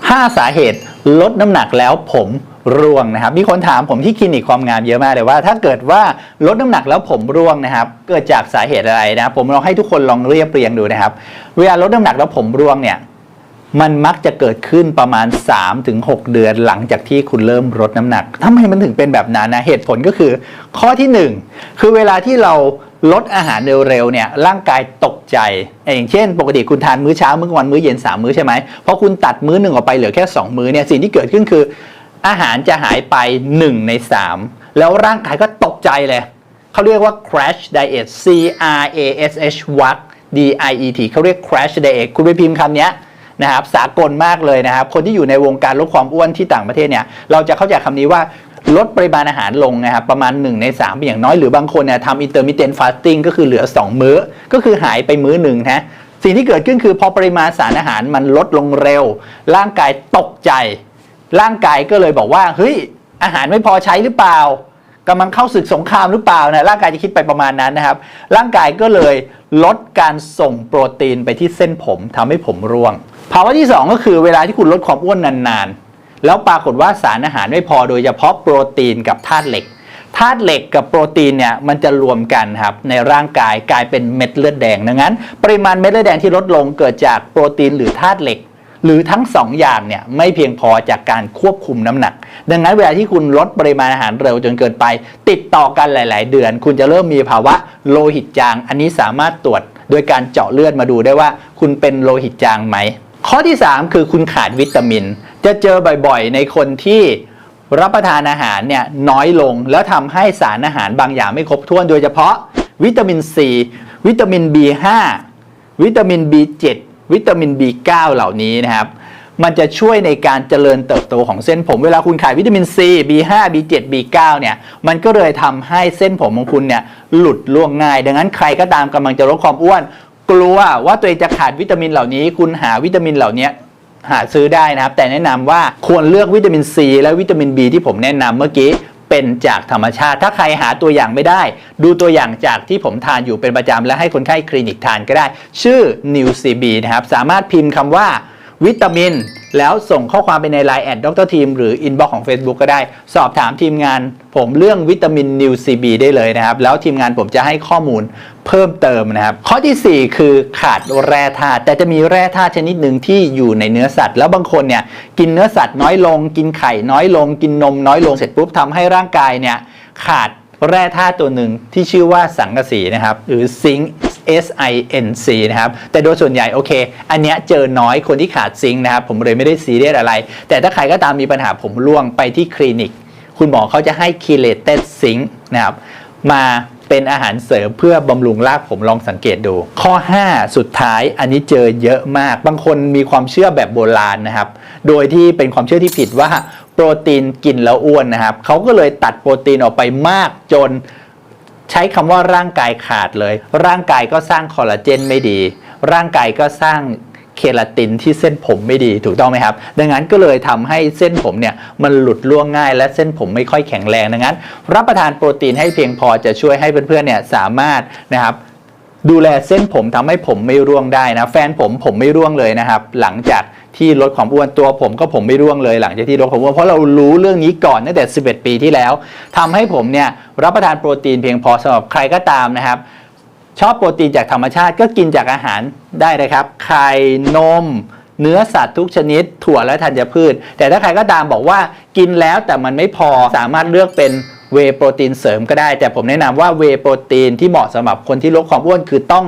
5 สาเหตุลดน้ำหนักแล้วผมร่วงนะครับ มีคนถามผมที่คลินิกความงามเยอะมากเลยว่า ถ้าเกิดว่าลดน้ำหนักแล้วผมร่วงนะครับ เกิดจากสาเหตุอะไรนะผมลองให้ทุกคนลองเรียบเรียงดูนะครับ เวลาลดน้ำหนักแล้วผมร่วงเนี่ย มันมักจะเกิดขึ้นประมาณ 3-6 เดือนหลังจากที่คุณเริ่มลดน้ำหนักทำไมมันถึงเป็นแบบนั้นนะเหตุผลก็คือ ข้อที่ 1 คือเวลาที่เราลดอาหารเร็วๆเนี่ยร่างกายตกใจ อย่างเช่น ปกติคุณทานมื้อเช้ามื้อกลางวันมื้อเย็น 3 มื้อใช่ไหมพอคุณตัดมื้อหนึ่งออกไปเหลือแค่ 2 มื้อเนี่ยสิ่งที่เกิดขึ้นคือ อาหารจะหายไป 1 ใน 3 แล้วร่างกายก็ตกใจเลยเขาเรียกว่า crash diet C R A S H วัก D I E T เขาเรียก crash diet คุณไปพิมพ์คำเนี้ย นะครับสากลมากเลยนะครับ คนที่อยู่ในวงการลดความอ้วนที่ต่างประเทศเนี่ยเราจะเข้าใจคำนี้ว่าลดปริมาณอาหารลงนะครับประมาณ 1 ใน3เป็นอย่างน้อยหรือบางคนเนี่ยทำ intermittent fasting ก็คือเหลือ 2 มื้อ ก็คือหายไปมื้อหนึ่งนะสิ่งที่เกิดขึ้นคือพอปริมาณสารอาหารมันลดลงเร็ว ร่างกายตกใจ ร่างกายก็เลยบอกว่าเฮ้ยอาหารไม่พอใช้หรือเปล่ากำลังเข้าศึกสงครามหรือเปล่านะร่างกายจะคิดไปประมาณนั้นนะครับ ร่างกายก็เลยลดการส่งโปรตีนไปที่เส้นผมทำให้ผมร่วง ภาวะที่ 2 ก็คือเวลาที่คุณลดความอ้วนนานๆ แล้วปรากฏว่าสารอาหารไม่พอโดยเฉพาะโปรตีนกับธาตุเหล็กธาตุเหล็กกับโปรตีนเนี่ยมันจะรวมกันครับในร่างกายกลายเป็นเม็ดเลือดแดงดังนั้น ปริมาณเม็ดเลือดแดงที่ลดลงเกิดจากโปรตีนหรือธาตุเหล็ก หรือทั้งสองอย่างเนี่ยไม่เพียงพอจากการควบคุมน้ำหนัก ดังนั้นเวลาที่คุณลดปริมาณอาหารเร็วจนเกินไป ติดต่อกันหลาย ๆ เดือน คุณจะเริ่มมีภาวะโลหิตจาง อันนี้สามารถตรวจโดยการเจาะเลือดมาดูได้ว่า คุณเป็นโลหิตจางไหม ข้อที่ 3 คือคุณขาดวิตามิน จะเจอบ่อยๆ ในคนที่รับประทานอาหารเนี่ยน้อยลง แล้วทำให้สารอาหารบางอย่างไม่ครบถ้วน โดยเฉพาะวิตามินซีวิตามิน B5 วิตามิน B7 วิตามิน B9 เหล่านี้นะครับ มันจะช่วยในการเจริญเติบโตของเส้นผม เวลาคุณขาดวิตามิน C B5 B7 B9 เนี่ย มันก็เลยทำให้เส้นผมของคุณเนี่ยหลุดล่วงง่าย ดังนั้นใครก็ตามกำลังจะลดความอ้วน กลัวว่าตัวเองจะขาดวิตามินเหล่านี้ คุณหาวิตามินเหล่านี้หาซื้อได้นะครับ แต่แนะนำว่าควรเลือกวิตามิน C และวิตามิน B ที่ผมแนะนำเมื่อกี้เป็นจากธรรมชาติ ถ้าใครหาตัวอย่างไม่ได้ ดูตัวอย่างจากที่ผมทานอยู่เป็นประจำและให้คนไข้คลินิกทานก็ได้ ชื่อ New CB นะครับ สามารถพิมพ์คำว่าวิตามิน แล้วส่งข้อความไปใน Line แอดดรทีมหรืออินบ็อกของ Facebook ก็ได้ สอบถามทีมงานผมเรื่องวิตามิน New CB ได้เลยนะครับ แล้วทีมงานผมจะให้ข้อมูลเพิ่มเติมนะครับ ข้อทีสี่ 4 คือขาดแร่ธาตุแต่จะมีแร่ธาตุชนิดหนึ่งที่อยู่ในเนื้อสัตว์ แล้วบางคนเนี่ยกินเนื้อสัตว์น้อยลง กินไข่น้อยลง กินนมน้อยลงเสร็จปุ๊บทำให้ร่างกายเนี่ยขาดแร่ธาตุตัวหนึ่งที่ชื่อว่าสังกะสีนะครับ หรือซิงค์ S I N C นะครับ แต่โดยส่วนใหญ่โอเค อันเนี้ยเจอน้อยคนที่ขาดซิงค์นะครับ ผมเลยไม่ได้ซีเรียสอะไร แต่ถ้าใครก็ตามมีปัญหาผมร่วงไปที่คลินิก คุณหมอเขาจะให้ chelated zinc นะครับ มาเป็นอาหารเสริมเพื่อบำรุงรากผมลองสังเกตดู ข้อ 5 สุดท้ายอันนี้เจอเยอะมาก บางคนมีความเชื่อแบบโบราณนะครับ โดยที่เป็นความเชื่อที่ผิดว่าโปรตีนกินแล้วอ้วนนะครับเขาก็เลยตัดโปรตีนออกไปมากจน ใช้คำว่าร่างกายขาดเลย ร่างกายก็สร้างคอลลาเจนไม่ดี ร่างกายก็สร้างเคลาตินที่เส้นผมไม่ดีถูกต้องไหมครับ ดังนั้นก็เลยทำให้เส้นผมเนี่ยมันหลุดล่วงง่าย และเส้นผมไม่ค่อยแข็งแรงดังนั้น รับประทานโปรตีนให้เพียงพอจะช่วยให้เพื่อนๆเนี่ยสามารถนะครับดูแลเส้นผมทำให้ผมไม่ร่วงได้นะแฟนผมผมไม่ร่วงเลยนะครับ หลังจาก ที่ลดความอ้วนตัวผมก็ผมไม่ร่วงเลยหลังจากที่ลดความอ้วนเพราะเรารู้เรื่องนี้ก่อนตั้งแต่ 11 ปีที่แล้วทำให้ผมเนี่ยรับประทานโปรตีนเพียงพอสำหรับใครก็ตามนะครับ ชอบโปรตีนจากธรรมชาติก็กินจากอาหารได้เลยครับไข่นมเนื้อสัตว์ทุกชนิด ถั่วและธัญพืช แต่ถ้าใครก็ตามบอกว่ากินแล้วแต่มันไม่พอสามารถเลือกเป็นเวโปรตีนเสริมก็ได้ แต่ผมแนะนำว่าเวโปรตีนที่เหมาะสำหรับคนที่ลดความอ้วนคือต้อง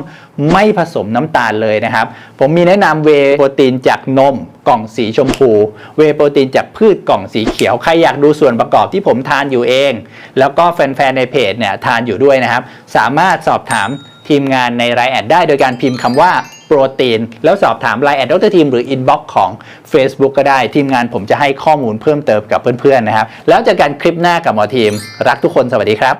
ไม่ผสมน้ำตาลเลยนะครับ ผมมีแนะนำเวโปรตีนจากนมกล่องสีชมพู เวโปรตีนจากพืชกล่องสีเขียว ใครอยากดูส่วนประกอบที่ผมทานอยู่เอง แล้วก็แฟนๆในเพจเนี่ยทานอยู่ด้วยนะครับ สามารถสอบถามทีมงานในไลน์แอดได้โดยการพิมพ์คำว่าโปรตีน แล้วสอบถามไลน์แอดดรทีมหรืออินบ็อกของ Facebook ก็ได้ ทีมงานผมจะให้ข้อมูลเพิ่มเติมกับเพื่อนๆนะครับ แล้วเจอกันคลิปหน้ากับหมอทีม รักทุกคนสวัสดีครับ